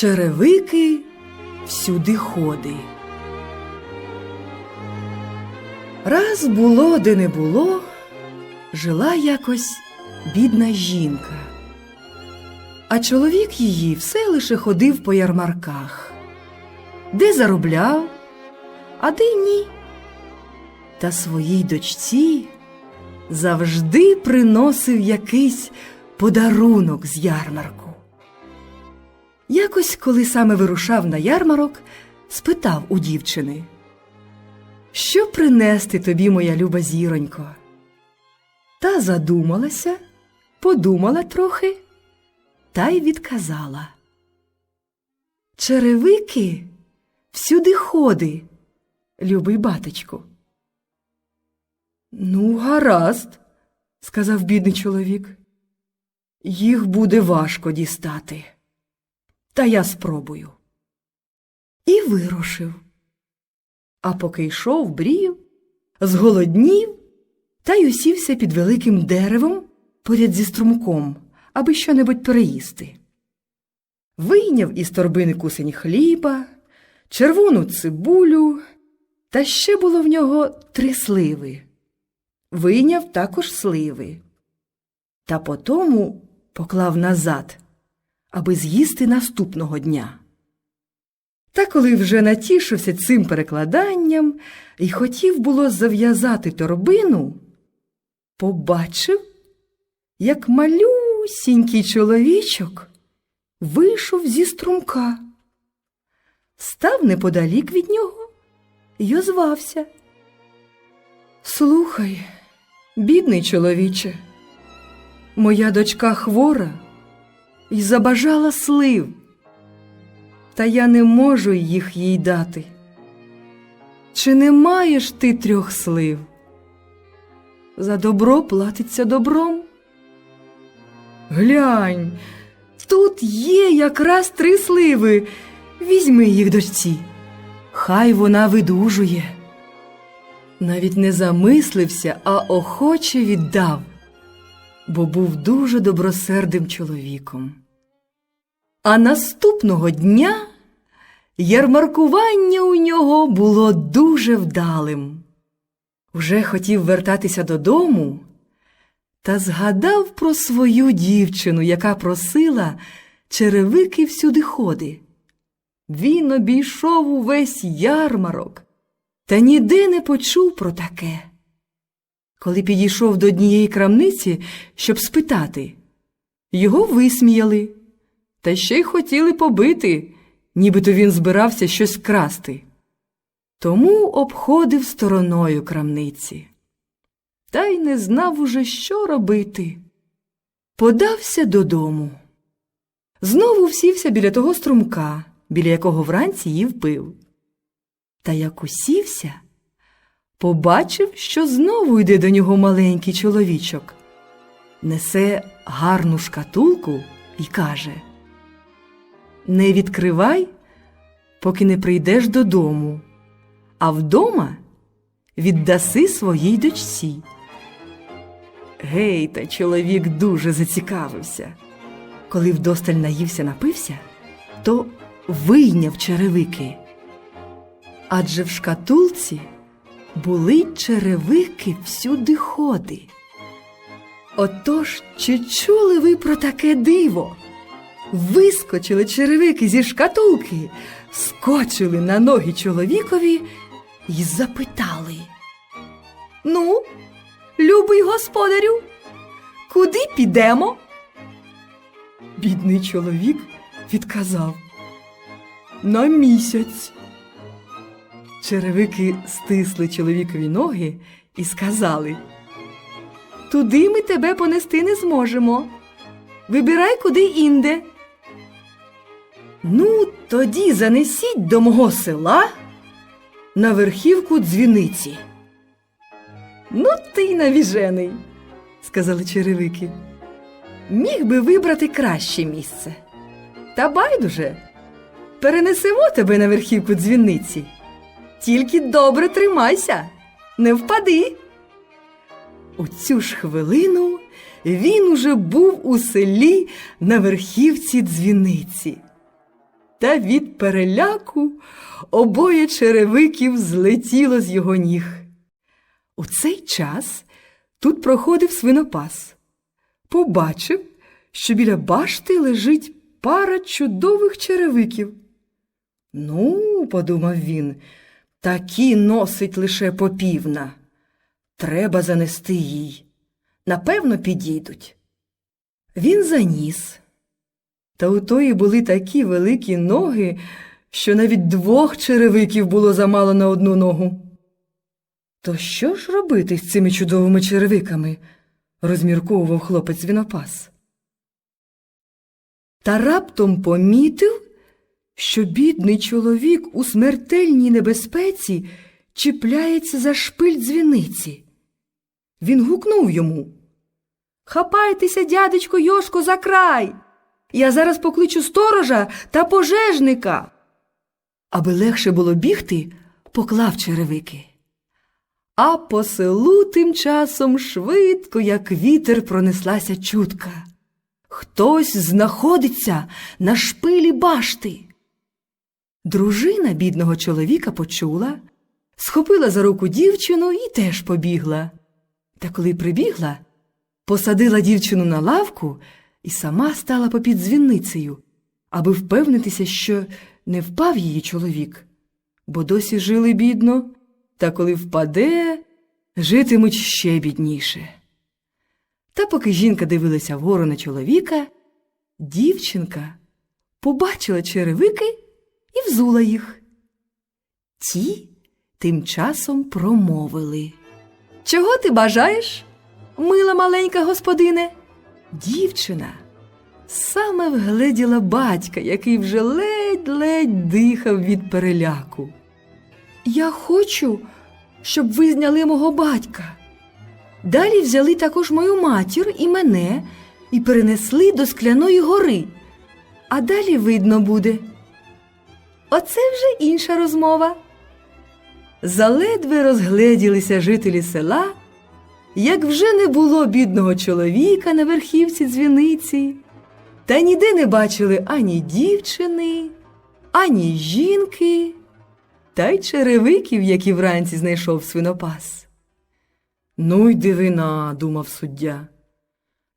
Черевики всюди ходи. Раз було, де не було, жила якось бідна жінка. А чоловік її все лише ходив по ярмарках, де заробляв, а де ні. Та своїй дочці завжди приносив якийсь подарунок з ярмарку. Якось, коли саме вирушав на ярмарок, спитав у дівчини, що принести тобі, моя люба зіронько? Та задумалася, подумала трохи та й відказала. Черевики всюди ходи, любий батечку. Ну, гаразд, сказав бідний чоловік. Їх буде важко дістати. Та я спробую. І вирушив. А поки йшов, брів, зголоднів та й усівся під великим деревом поряд зі струмком, аби щонебудь переїсти. Вийняв із торбини кусень хліба, червону цибулю, та ще було в нього три сливи. Вийняв також сливи. Та потому поклав назад, аби з'їсти наступного дня. Та коли вже натішився цим перекладанням і хотів було зав'язати торбину, побачив, як малюсінький чоловічок вийшов зі струмка, став неподалік від нього й озвався. Слухай, бідний чоловіче, моя дочка хвора і забажала слив, та я не можу їх їй дати. Чи не маєш ти трьох слив? За добро платиться добром. Глянь, тут є якраз три сливи. Візьми їх дочці. Хай вона видужує. Навіть не замислився, а охоче віддав, бо був дуже добросердим чоловіком. А наступного дня ярмаркування у нього було дуже вдалим. Вже хотів вертатися додому та згадав про свою дівчину, яка просила черевики всюди ходи. Він обійшов увесь ярмарок та ніде не почув про таке. Коли підійшов до однієї крамниці, щоб спитати, його висміяли, та ще й хотіли побити, нібито він збирався щось красти. Тому обходив стороною крамниці. Та й не знав уже, що робити. Подався додому. Знову всівся біля того струмка, біля якого вранці їв пив. Та як усівся, побачив, що знову йде до нього маленький чоловічок, несе гарну шкатулку і каже Не відкривай, поки не прийдеш додому, а вдома віддаси своїй дочці. Гей, та чоловік дуже зацікавився. Коли вдосталь наївся напився, то вийняв черевики. Адже в шкатулці були черевики всюди ходи. Отож, чи чули ви про таке диво? Вискочили черевики зі шкатулки, скочили на ноги чоловікові і запитали. Ну, любий господарю, куди підемо? Бідний чоловік відказав на місяць. Черевики стисли чоловікові ноги і сказали Туди ми тебе понести не зможемо. Вибирай куди інде. Ну, тоді занесіть до мого села на верхівку дзвіниці. Ну, ти навіжений, сказали черевики. Міг би вибрати краще місце. Та байдуже, перенесемо тебе на верхівку дзвіниці. Тільки добре тримайся, не впади. У цю ж хвилину він уже був у селі на верхівці дзвіниці. Та від переляку обоє черевиків злетіло з його ніг. У цей час тут проходив свинопас. Побачив, що біля башти лежить пара чудових черевиків. Ну, подумав він, такі носить лише попівна. Треба занести їй. Напевно, підійдуть. Він заніс. Та у тої були такі великі ноги, що навіть двох черевиків було замало на одну ногу. То що ж робити з цими чудовими черевиками? розмірковував хлопець вінопас. Та раптом помітив, що бідний чоловік у смертельній небезпеці чіпляється за шпиль дзвіниці. Він гукнув йому. Хапайтеся, дядечко Йошко, за край. Я зараз покличу сторожа та пожежника. Аби легше було бігти, поклав черевики. А по селу тим часом швидко, як вітер, пронеслася чутка. Хтось знаходиться на шпилі башти. Дружина бідного чоловіка почула, схопила за руку дівчину і теж побігла. Та коли прибігла, посадила дівчину на лавку і сама стала попід дзвіницею, аби впевнитися, що не впав її чоловік, бо досі жили бідно, та коли впаде, житимуть ще бідніше. Та поки жінка дивилася вгору на чоловіка, дівчинка побачила черевики і взула їх. Ті тим часом промовили. Чого ти бажаєш, мила маленька господине? Дівчина саме вгледіла батька, який вже ледь-ледь дихав від переляку. Я хочу, щоб ви зняли мого батька. Далі взяли також мою матір і мене і перенесли до скляної гори. А далі видно буде. Оце вже інша розмова. Заледве розгледілися жителі села, як вже не було бідного чоловіка на верхівці дзвіниці, та ніде не бачили ані дівчини, ані жінки, та й черевиків, які вранці знайшов свинопас. Ну й дивина, думав суддя.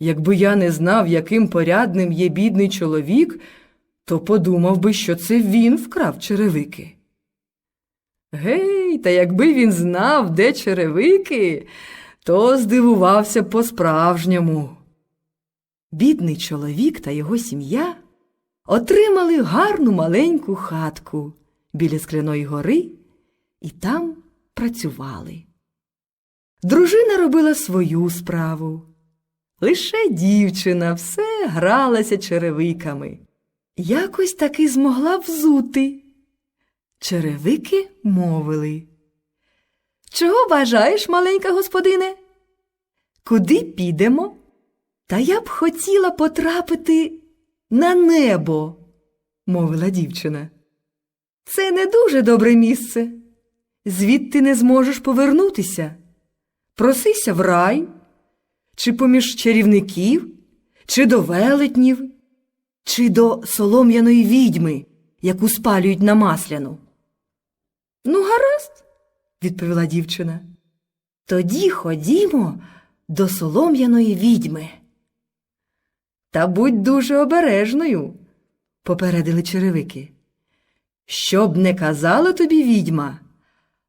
Якби я не знав, яким порядним є бідний чоловік, то подумав би, що це він вкрав черевики. Гей, та якби він знав, де черевики, то здивувався по-справжньому. Бідний чоловік та його сім'я отримали гарну маленьку хатку біля скляної гори і там працювали. Дружина робила свою справу. Лише дівчина все гралася черевиками. Якось таки змогла взути. Черевики мовили. Чого бажаєш, маленька господине? Куди підемо? Та я б хотіла потрапити на небо, мовила дівчина. Це не дуже добре місце. Звідти не зможеш повернутися. Просися в рай, чи поміж чарівників, чи до велетнів, чи до солом'яної відьми, яку спалюють на масляну. Ну, гаразд, відповіла дівчина. Тоді ходімо до солом'яної відьми. Та будь дуже обережною, попередили черевики. Щоб не казала тобі відьма,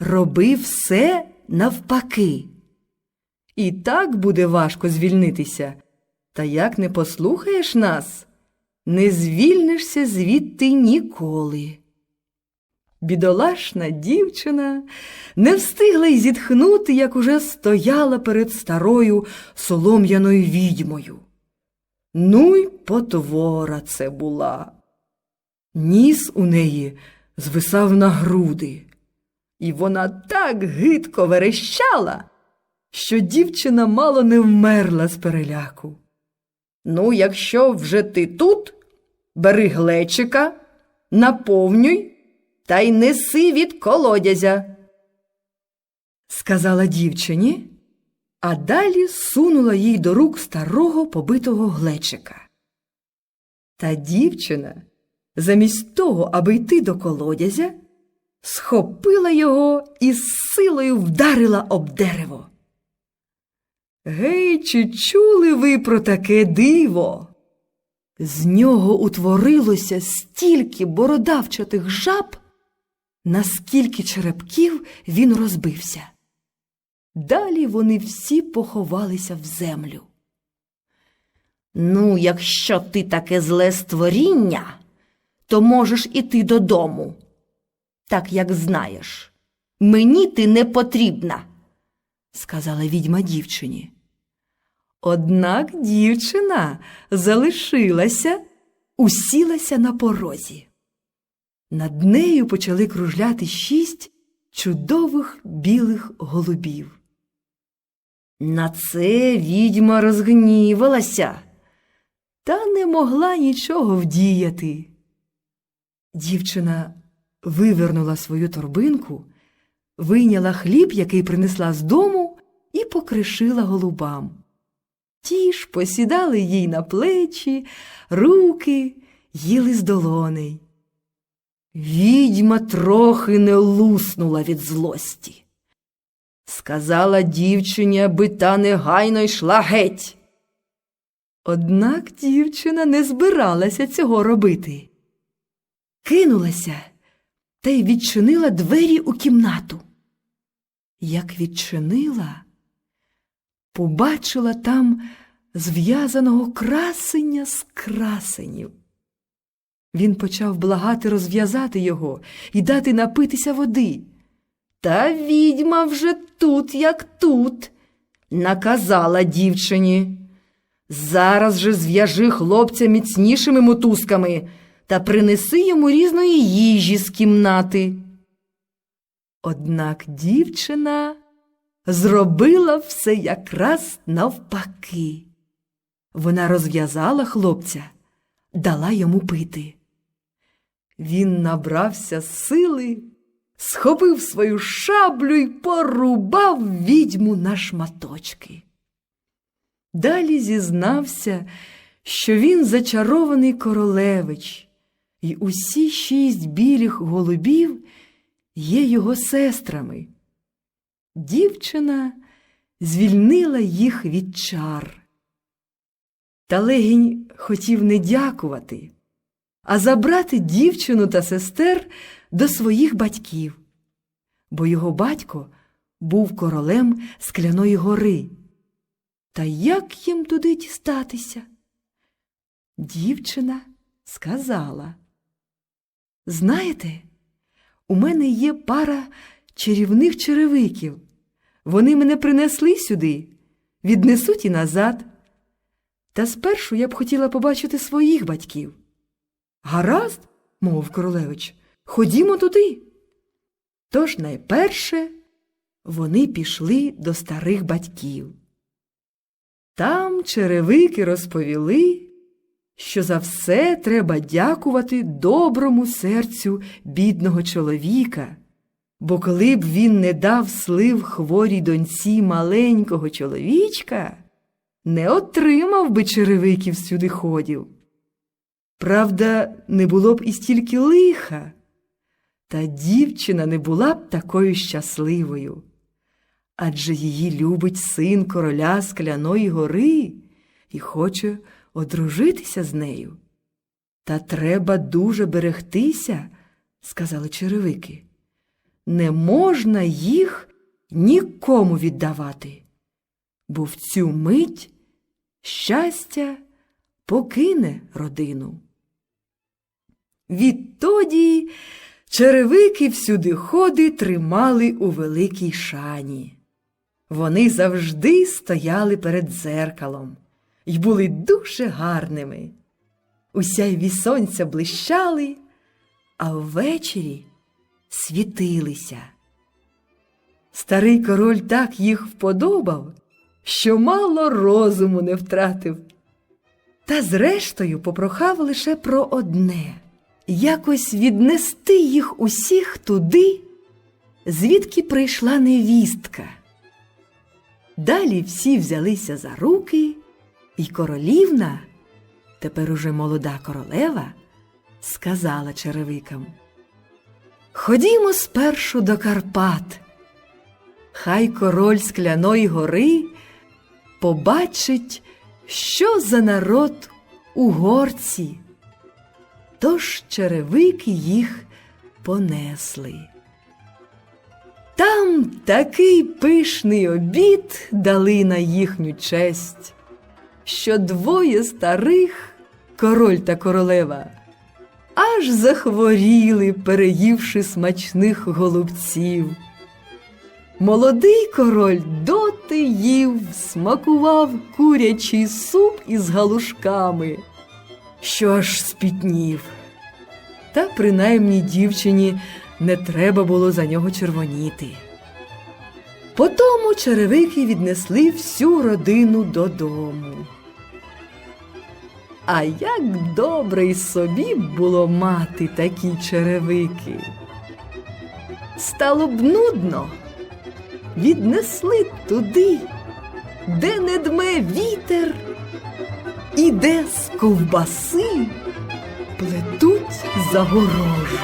роби все навпаки. І так буде важко звільнитися. Та як не послухаєш нас, не звільнишся звідти ніколи. Бідолашна дівчина не встигла й зітхнути, як уже стояла перед старою солом'яною відьмою. Ну й потвора це була. Ніс у неї звисав на груди, і вона так гидко верещала, що дівчина мало не вмерла з переляку. Ну, якщо вже ти тут, бери глечика, наповнюй та й неси від колодязя, сказала дівчині, а далі сунула їй до рук старого побитого глечика. Та дівчина замість того, аби йти до колодязя, схопила його і з силою вдарила об дерево. Гей, чи чули ви про таке диво? З нього утворилося стільки бородавчатих жаб, наскільки черепків він розбився. Далі вони всі поховалися в землю. Ну, якщо ти таке зле створіння, то можеш іти додому. Так як знаєш, мені ти не потрібна. сказала відьма дівчині. Однак дівчина залишилася, усілася на порозі. Над нею почали кружляти шість чудових білих голубів. На це відьма розгнівалася. Та не могла нічого вдіяти. Дівчина вивернула свою торбинку, вийняла хліб, який принесла з дому, і покришила голубам. Ті ж посідали їй на плечі, руки, їли з долоней. Відьма трохи не луснула від злості. Сказала дівчині, аби та негайно йшла геть. Однак дівчина не збиралася цього робити. Кинулася та й відчинила двері у кімнату. Як відчинила, побачила там зв'язаного красення з красенів. Він почав благати розв'язати його і дати напитися води. Та відьма вже тут, як тут, наказала дівчині. Зараз же зв'яжи хлопця міцнішими мотузками та принеси йому різної їжі з кімнати. Однак дівчина зробила все якраз навпаки. Вона розв'язала хлопця, дала йому пити. Він набрався сили, схопив свою шаблю й порубав відьму на шматочки. Далі зізнався, що він зачарований королевич, і усі шість білих голубів є його сестрами. Дівчина звільнила їх від чар. Та легінь хотів не дякувати, а забрати дівчину та сестер до своїх батьків, бо його батько був королем скляної гори. Та як їм туди дістатися? Дівчина сказала. Знаєте, у мене є пара чарівних черевиків. Вони мене принесли сюди, віднесуть і назад. Та спершу я б хотіла побачити своїх батьків. Гаразд, мовив королевич, ходімо туди. Тож найперше вони пішли до старих батьків. Там черевики розповіли, що за все треба дякувати доброму серцю бідного чоловіка, бо коли б він не дав слив хворій доньці маленького чоловічка, не отримав би черевиків сюди ходів. Правда, не було б і стільки лиха, та дівчина не була б такою щасливою адже її любить син короля Скляної гори і хоче одружитися з нею. Та треба дуже берегтися, сказали черевики. Не можна їх нікому віддавати, бо в цю мить щастя покине родину. Відтоді черевики всюди ходи тримали у великій шані. Вони завжди стояли перед дзеркалом і були дуже гарними. Усяйві сонця блищали, а ввечері світилися. Старий король так їх вподобав, що мало розуму не втратив. Та зрештою попрохав лише про одне якось віднести їх усіх туди, звідки прийшла невістка. Далі всі взялися за руки, і королівна, тепер уже молода королева, сказала черевикам. Ходімо спершу до Карпат. Хай король скляної гори побачить, що за народ у горці. Тож черевики їх понесли. Там такий пишний обід дали на їхню честь, що двоє старих, король та королева, аж захворіли, переївши смачних голубців. Молодий король доти їв, смакував курячий суп із галушками, що аж спітнів. Та принаймні дівчині не треба було за нього червоніти. Потому черевики віднесли всю родину додому. А як добре й собі було мати такі черевики. Стало б нудно, віднесли туди, де не дме вітер, і де з ковбаси плетуть загорожу.